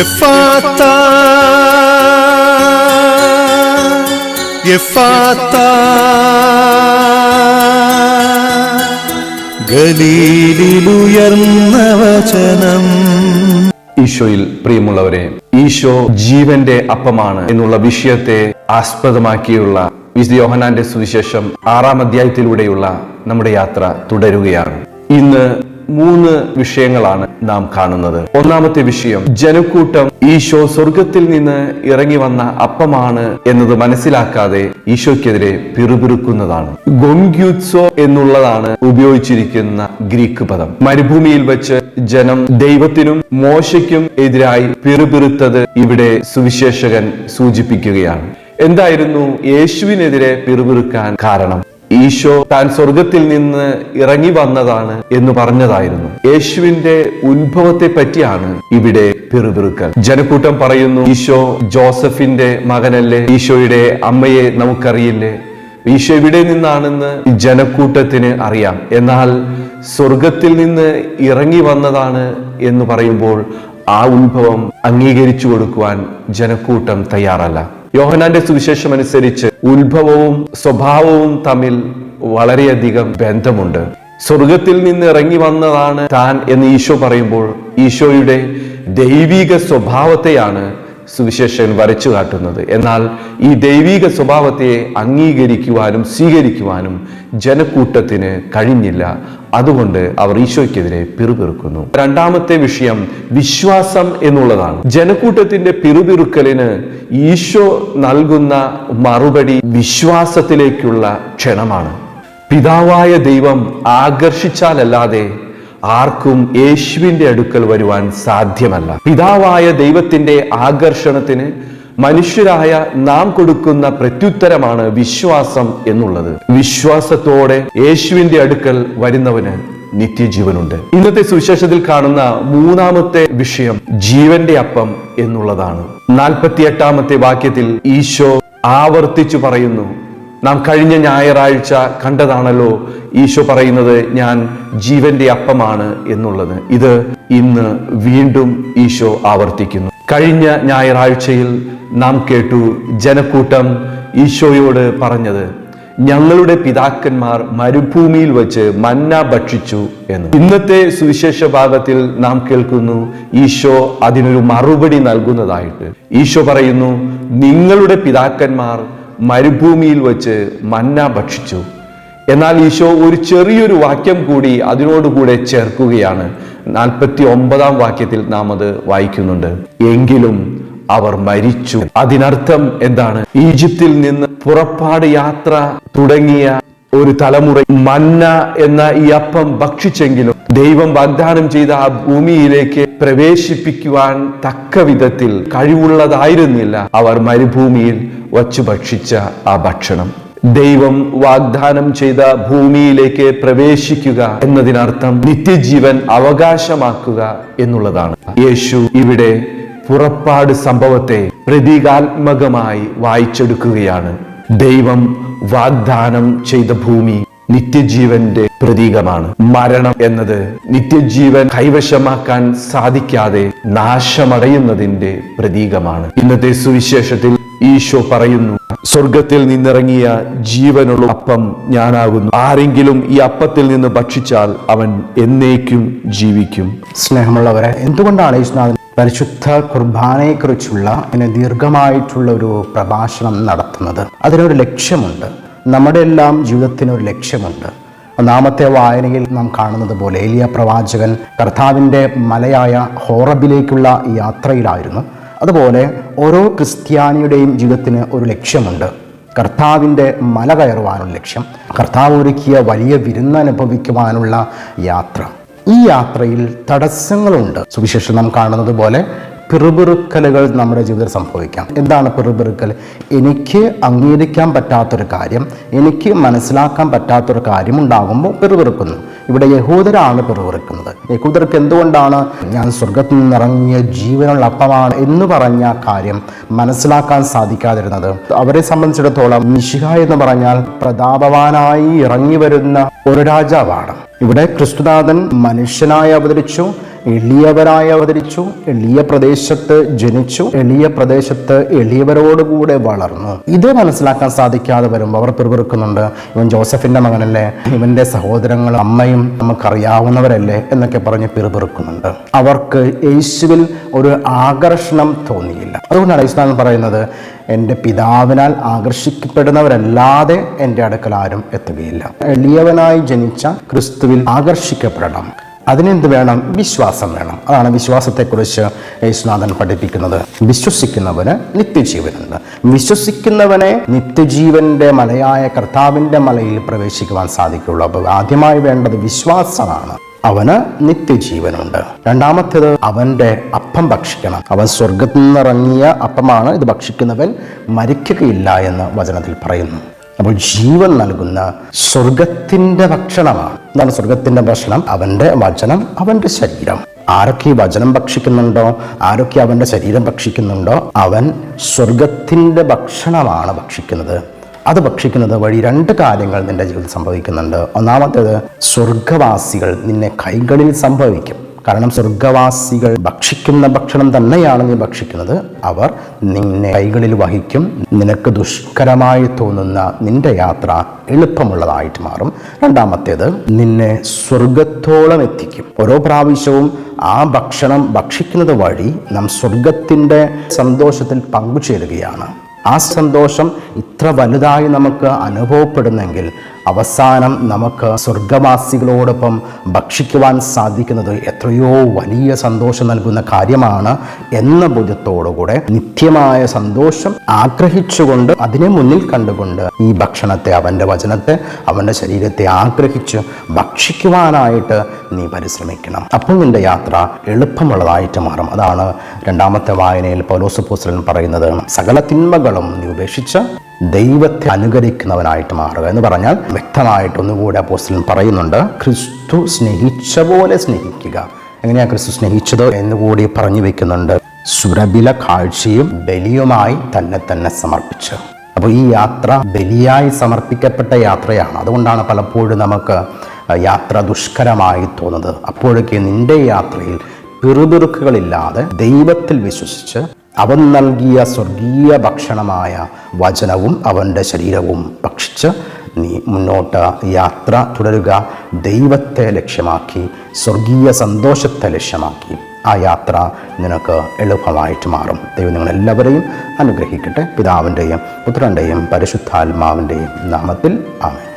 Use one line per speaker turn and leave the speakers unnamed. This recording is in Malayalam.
എഫാത്ത എഫാത്ത ഗലീലിലുയർന്ന വചനം.
ഈശോയിൽ പ്രിയമുള്ളവരെ ഈശോ ജീവന്റെ അപ്പമാണ് എന്നുള്ള വിഷയത്തെ ആസ്പദമാക്കിയുള്ള വിശുദ്ധ യോഹനാന്റെ സുവിശേഷം ആറാം അധ്യായത്തിലൂടെയുള്ള നമ്മുടെ യാത്ര തുടരുകയാണ്. ഇന്ന് മൂന്ന് വിഷയങ്ങളാണ് നാം കാണുന്നത്. ഒന്നാമത്തെ വിഷയം ജനക്കൂട്ടം ഈശോ സ്വർഗത്തിൽ നിന്ന് ഇറങ്ങി വന്ന അപ്പമാണ് എന്നത് മനസ്സിലാക്കാതെ ഈശോയ്ക്കെതിരെ പിറുപിറുക്കുന്നതാണ്. ഗൊങ്ക്യൂത്സോ എന്നുള്ളതാണ് ഉപയോഗിച്ചിരിക്കുന്ന ഗ്രീക്ക് പദം. മരുഭൂമിയിൽ വെച്ച് ജനം ദൈവത്തിനും മോശയ്ക്കും എതിരായി പിറുപിറുത്തത് ഇവിടെ സുവിശേഷകൻ സൂചിപ്പിക്കുകയാണ്. എന്തായിരുന്നു യേശുവിനെതിരെ പിറുപിറുക്കാൻ കാരണം? ഈശോ താൻ സ്വർഗത്തിൽ നിന്ന് ഇറങ്ങി വന്നതാണ് എന്ന് പറഞ്ഞതായിരുന്നു. യേശുവിന്റെ ഉത്ഭവത്തെ പറ്റിയാണ് ഇവിടെ പിറുപിറുക്കൽ. ജനക്കൂട്ടം പറയുന്നു ഈശോ ജോസഫിന്റെ മകനല്ലേ? ഈശോയുടെ അമ്മയെ നമുക്കറിയില്ലേ? ഈശോ എവിടെ നിന്നാണെന്ന് ജനക്കൂട്ടത്തിന് അറിയാം. എന്നാൽ സ്വർഗത്തിൽ നിന്ന് ഇറങ്ങി വന്നതാണ് എന്ന് പറയുമ്പോൾ ആ ഉത്ഭവം അംഗീകരിച്ചു കൊടുക്കുവാൻ ജനക്കൂട്ടം തയ്യാറല്ല. യോഹനാന്റെ സുവിശേഷം അനുസരിച്ച് ഉത്ഭവവും സ്വഭാവവും തമ്മിൽ വളരെയധികം ബന്ധമുണ്ട്. സ്വർഗത്തിൽ നിന്ന് ഇറങ്ങി വന്നതാണ് താൻ എന്ന് ഈശോ പറയുമ്പോൾ ഈശോയുടെ ദൈവിക സ്വഭാവത്തെയാണ് സുവിശേഷൻ വരച്ചു കാട്ടുന്നത്. എന്നാൽ ഈ ദൈവിക സ്വഭാവത്തെ അംഗീകരിക്കുവാനും സ്വീകരിക്കുവാനും ജനക്കൂട്ടത്തിന് കഴിഞ്ഞില്ല. അതുകൊണ്ട് അവർ ഈശോയ്ക്കെതിരെ പിറുപിറുക്കുന്നു. രണ്ടാമത്തെ വിഷയം വിശ്വാസം എന്നുള്ളതാണ്. ജനക്കൂട്ടത്തിന്റെ പിറുപിറുക്കലിന് ഈശോ നൽകുന്ന മറുപടി വിശ്വാസത്തിലേക്കുള്ള ക്ഷണമാണ്. പിതാവായ ദൈവം ആകർഷിച്ചാലല്ലാതെ ആർക്കും യേശുവിന്റെ അടുക്കൽ വരുവാൻ സാധ്യമല്ല. പിതാവായ ദൈവത്തിന്റെ ആകർഷണത്തിന് മനുഷ്യരായ നാം കൊടുക്കുന്ന പ്രത്യുത്തരമാണ് വിശ്വാസം എന്നുള്ളത്. വിശ്വാസത്തോടെ യേശുവിന്റെ അടുക്കൽ വരുന്നവന് നിത്യജീവനുണ്ട്. ഇന്നത്തെ സുവിശേഷത്തിൽ കാണുന്ന മൂന്നാമത്തെ വിഷയം ജീവന്റെ അപ്പം എന്നുള്ളതാണ്. നാൽപ്പത്തിയെട്ടാമത്തെ വാക്യത്തിൽ ഈശോ ആവർത്തിച്ചു പറയുന്നു നാം കഴിഞ്ഞ ഞായറാഴ്ച കണ്ടതാണല്ലോ ഈശോ പറയുന്നത് ഞാൻ ജീവന്റെ അപ്പമാണ് എന്നുള്ളത്. ഇത് ഇന്ന് വീണ്ടും ഈശോ ആവർത്തിക്കുന്നു. കഴിഞ്ഞ ഞായറാഴ്ചയിൽ നാം കേട്ടു ജനക്കൂട്ടം ഈശോയോട് പറഞ്ഞത് ഞങ്ങളുടെ പിതാക്കന്മാർ മരുഭൂമിയിൽ വെച്ച് മന്ന ഭക്ഷിച്ചു എന്ന്. ഇന്നത്തെ സുവിശേഷ ഭാഗത്തിൽ നാം കേൾക്കുന്നു ഈശോ അതിനൊരു മറുപടി നൽകുന്നതായിട്ട്. ഈശോ പറയുന്നു നിങ്ങളുടെ പിതാക്കന്മാർ മരുഭൂമിയിൽ വച്ച് മന്ന ഭക്ഷിച്ചു. എന്നാൽ ഈശോ ഒരു ചെറിയൊരു വാക്യം കൂടി അതിനോടുകൂടെ ചേർക്കുകയാണ്. നാൽപ്പത്തി ഒമ്പതാം വാക്യത്തിൽ നാം അത് വായിക്കുന്നുണ്ട്. എങ്കിലും അവർ മരിച്ചു. അതിനർത്ഥം എന്താണ്? ഈജിപ്തിൽ നിന്ന് പുറപ്പാട് യാത്ര തുടങ്ങിയ ഒരു തലമുറ മന്ന എന്ന ഈ അപ്പം ഭക്ഷിച്ചെങ്കിലും ദൈവം വാഗ്ദാനം ചെയ്ത ആ ഭൂമിയിലേക്ക് പ്രവേശിപ്പിക്കുവാൻ തക്ക വിധത്തിൽ കഴിവുള്ളതായിരുന്നില്ല. അവർ മരുഭൂമിയിൽ വച്ചു ഭക്ഷിച്ച ആ ഭക്ഷണം. ദൈവം വാഗ്ദാനം ചെയ്ത ഭൂമിയിലേക്ക് പ്രവേശിക്കുക എന്നതിനർത്ഥം നിത്യജീവൻ അവകാശമാക്കുക എന്നുള്ളതാണ്. യേശു ഇവിടെ പുറപ്പാട് സംഭവത്തെ പ്രതീകാത്മകമായി വായിച്ചെടുക്കുകയാണ്. ദൈവം വാഗ്ദാനം ചെയ്ത ഭൂമി നിത്യജീവന്റെ പ്രതീകമാണ്. മരണം എന്നത് നിത്യജീവൻ കൈവശമാക്കാൻ സാധിക്കാതെ നാശമടയുന്നതിന്റെ പ്രതീകമാണ്. ഇന്നത്തെ സുവിശേഷത്തിൽ ഈശോ പറയുന്നു സ്വർഗത്തിൽ നിന്നിറങ്ങിയ ജീവനുള്ള അപ്പം ഞാനാകുന്നു. ആരെങ്കിലും ഈ അപ്പത്തിൽ നിന്ന് ഭക്ഷിച്ചാൽ അവൻ എന്നേക്കും ജീവിക്കും.
സ്നേഹമുള്ളവരെ എന്തുകൊണ്ടാണ് യേശുനാഥൻ പരിശുദ്ധ കുർബാനയെക്കുറിച്ചുള്ള ഇങ്ങനെ ദീർഘമായിട്ടുള്ള ഒരു പ്രഭാഷണം നടത്തുന്നത്. അതിനൊരു ലക്ഷ്യമുണ്ട്. നമ്മുടെ എല്ലാം ജീവിതത്തിനൊരു ലക്ഷ്യമുണ്ട്. ഒന്നാമത്തെ വായനയിൽ നാം കാണുന്നത് പോലെ ഏലിയ പ്രവാചകൻ കർത്താവിന്റെ മലയായ ഹോറബിലേക്കുള്ള യാത്രയിലായിരുന്നു. അതുപോലെ ഓരോ ക്രിസ്ത്യാനിയുടെയും ജീവിതത്തിന് ഒരു ലക്ഷ്യമുണ്ട്. കർത്താവിന്റെ മല കയറുവാനുള്ള ലക്ഷ്യം കർത്താവ് ഒരുക്കിയ വലിയ വിരുന്ന് അനുഭവിക്കുവാനുള്ള യാത്ര. ഈ യാത്രയിൽ തടസ്സങ്ങളുണ്ട്. സുവിശേഷം നാം കാണുന്നത് പോലെ പിറുപിറുക്കലുകൾ നമ്മുടെ ജീവിതത്തിൽ സംഭവിക്കാം. എന്താണ് പിറുപിറുക്കൽ? എനിക്ക് അംഗീകരിക്കാൻ പറ്റാത്തൊരു കാര്യം എനിക്ക് മനസ്സിലാക്കാൻ പറ്റാത്തൊരു കാര്യം ഉണ്ടാകുമ്പോൾ പിറുപിറുക്കുന്നു. ഇവിടെ യഹൂദരാണ് പിറുവിറുക്കുന്നത് യഹൂദർക്ക് എന്തുകൊണ്ടാണ് ഞാൻ സ്വർഗത്തിൽ നിന്നിറങ്ങിയ ജീവനുള്ള അപ്പമാണ് എന്ന് പറഞ്ഞ കാര്യം മനസ്സിലാക്കാൻ സാധിക്കാതിരുന്നത്? അവരെ സംബന്ധിച്ചിടത്തോളം മിശിഹ എന്ന് പറഞ്ഞാൽ പ്രതാപവാനായി ഇറങ്ങി വരുന്ന ഒരു രാജാവാണ്. ഇവിടെ ക്രിസ്തുനാഥൻ മനുഷ്യനായി അവതരിച്ചു. എളിയവരായി അവതരിച്ചു എളിയ പ്രദേശത്ത് ജനിച്ചു എളിയ പ്രദേശത്ത് എളിയവരോടുകൂടെ വളർന്നു. ഇത് മനസ്സിലാക്കാൻ സാധിക്കാതെ വരുമ്പോൾ അവർ പിറുപിറുക്കുന്നുണ്ട്. ഇവൻ ജോസഫിന്റെ മകനല്ലേ? ഇവന്റെ സഹോദരങ്ങൾ അമ്മയും നമുക്കറിയാവുന്നവരല്ലേ എന്നൊക്കെ പറഞ്ഞ് പിറുപിറുക്കുന്നുണ്ട്. അവർക്ക് യേശുവിൽ ഒരു ആകർഷണം തോന്നിയില്ല. അതുകൊണ്ടാണ് ഇസ്ലാം പറയുന്നത് എന്റെ പിതാവിനാൽ ആകർഷിക്കപ്പെടുന്നവരല്ലാതെ എന്റെ അടുക്കൽ ആരും എത്തുകയില്ല. എളിയവനായി ജനിച്ച ക്രിസ്തുവിൽ ആകർഷിക്കപ്പെടണം. അതിനെന്ത് വേണം? വിശ്വാസം വേണം. അതാണ് വിശ്വാസത്തെക്കുറിച്ച് യേശുനാഥൻ പഠിപ്പിക്കുന്നത്. വിശ്വസിക്കുന്നവന് നിത്യജീവനുണ്ട്. വിശ്വസിക്കുന്നവനെ നിത്യജീവന്റെ മലയായ കർത്താവിന്റെ മലയിൽ പ്രവേശിക്കുവാൻ സാധിക്കുള്ളൂ അപ്പോൾ ആദ്യമായി വേണ്ടത് വിശ്വാസമാണ്. അവന് നിത്യജീവനുണ്ട്. രണ്ടാമത്തേത് അവന്റെ അപ്പം ഭക്ഷിക്കണം. അവൻ സ്വർഗത്തിൽ നിന്നിറങ്ങിയ അപ്പമാണ് ഇത് ഭക്ഷിക്കുന്നവൻ മരിക്കുകയില്ല എന്ന് വചനത്തിൽ പറയുന്നു. അപ്പോൾ ജീവൻ നൽകുന്ന സ്വർഗത്തിന്റെ ഭക്ഷണമാണ്. എന്താണ് സ്വർഗത്തിന്റെ ഭക്ഷണം? അവന്റെ വചനം അവന്റെ ശരീരം. ആരൊക്കെ ഈ വചനം ഭക്ഷിക്കുന്നുണ്ടോ? ആരൊക്കെ അവന്റെ ശരീരം ഭക്ഷിക്കുന്നുണ്ടോ? അവൻ സ്വർഗത്തിന്റെ ഭക്ഷണമാണ് ഭക്ഷിക്കുന്നത്. അത് ഭക്ഷിക്കുന്നത് വഴി രണ്ട് കാര്യങ്ങൾ നിന്റെ ജീവിതത്തിൽ സംഭവിക്കുന്നുണ്ട്. ഒന്നാമത്തേത് സ്വർഗവാസികൾ നിന്നെ കൈകളിൽ സംഭവിക്കും. കാരണം സ്വർഗവാസികൾ ഭക്ഷിക്കുന്ന ഭക്ഷണം തന്നെയാണ് നീ ഭക്ഷിക്കുന്നത്. അവർ നിന്നെ കൈകളിൽ വഹിക്കും. നിനക്ക് ദുഷ്കരമായി തോന്നുന്ന നിന്റെ യാത്ര എളുപ്പമുള്ളതായിട്ട് മാറും. രണ്ടാമത്തേത് നിന്നെ സ്വർഗത്തോളം എത്തിക്കും. ഓരോ പ്രാവശ്യവും ആ ഭക്ഷണം ഭക്ഷിക്കുന്നത് വഴി നാം സ്വർഗത്തിന്റെ സന്തോഷത്തിൽ പങ്കുചേരുകയാണ്. ആ സന്തോഷം ഇത്ര വലുതായി നമുക്ക് അനുഭവപ്പെടുന്നെങ്കിൽ അവസാനം നമുക്ക് സ്വർഗവാസികളോടൊപ്പം ഭക്ഷിക്കുവാൻ സാധിക്കുന്നത് എത്രയോ വലിയ സന്തോഷം നൽകുന്ന കാര്യമാണ് എന്ന ബോധ്യത്തോടുകൂടെ നിത്യമായ സന്തോഷം ആഗ്രഹിച്ചുകൊണ്ട് അതിനെ മുന്നിൽ കണ്ടുകൊണ്ട് ഈ ഭക്ഷണത്തെ അവന്റെ വചനത്തെ അവന്റെ ശരീരത്തെ ആഗ്രഹിച്ച് ഭക്ഷിക്കുവാനായിട്ട് നീ പരിശ്രമിക്കണം. അപ്പോൾ നിന്റെ യാത്ര എളുപ്പമുള്ളതായിട്ട് മാറും. അതാണ് രണ്ടാമത്തെ വായനയിൽ പൗലോസ് പൗലോസപ്പോസ്റ്റലൻ പറയുന്നത് സകല തിന്മകളും നീ ഉപേക്ഷിച്ച് ദൈവത്തെ അനുകരിക്കുന്നവനായിട്ട് മാറുക എന്ന് പറഞ്ഞാൽ വ്യക്തമായിട്ട് ഒന്നുകൂടെ അപ്പോസ്റ്റലൻ പറയുന്നുണ്ട് ക്രിസ്തു സ്നേഹിച്ച പോലെ സ്നേഹിക്കുക. എങ്ങനെയാണ് ക്രിസ്തു സ്നേഹിച്ചത് എന്നുകൂടി പറഞ്ഞു വെക്കുന്നുണ്ട് സുരബില കാഴ്ചയും ബലിയുമായി തന്നെ തന്നെ സമർപ്പിച്ച്. അപ്പോൾ ഈ യാത്ര ബലിയായി സമർപ്പിക്കപ്പെട്ട യാത്രയാണ്. അതുകൊണ്ടാണ് പലപ്പോഴും നമുക്ക് യാത്ര ദുഷ്കരമായി തോന്നുന്നത്. അപ്പോഴൊക്കെ നിന്റെ യാത്രയിൽ പിറുപിറുക്കുകളില്ലാതെ ദൈവത്തിൽ വിശ്വസിച്ച് അവൻ നൽകിയ സ്വർഗീയ ഭക്ഷണമായ വചനവും അവന്റെ ശരീരവും ഭക്ഷിച്ച് നീ മുന്നോട്ട് യാത്ര തുടരുക. ദൈവത്തെ ലക്ഷ്യമാക്കി സ്വർഗീയ സന്തോഷത്തെ ലക്ഷ്യമാക്കി ആ യാത്ര നിനക്ക് എളുപ്പമായിട്ട് മാറും. ദൈവം നിങ്ങളെല്ലാവരെയും അനുഗ്രഹിക്കട്ടെ. പിതാവിന്റെയും പുത്രന്റെയും പരിശുദ്ധാത്മാവിന്റെയും നാമത്തിൽ ആമേൻ.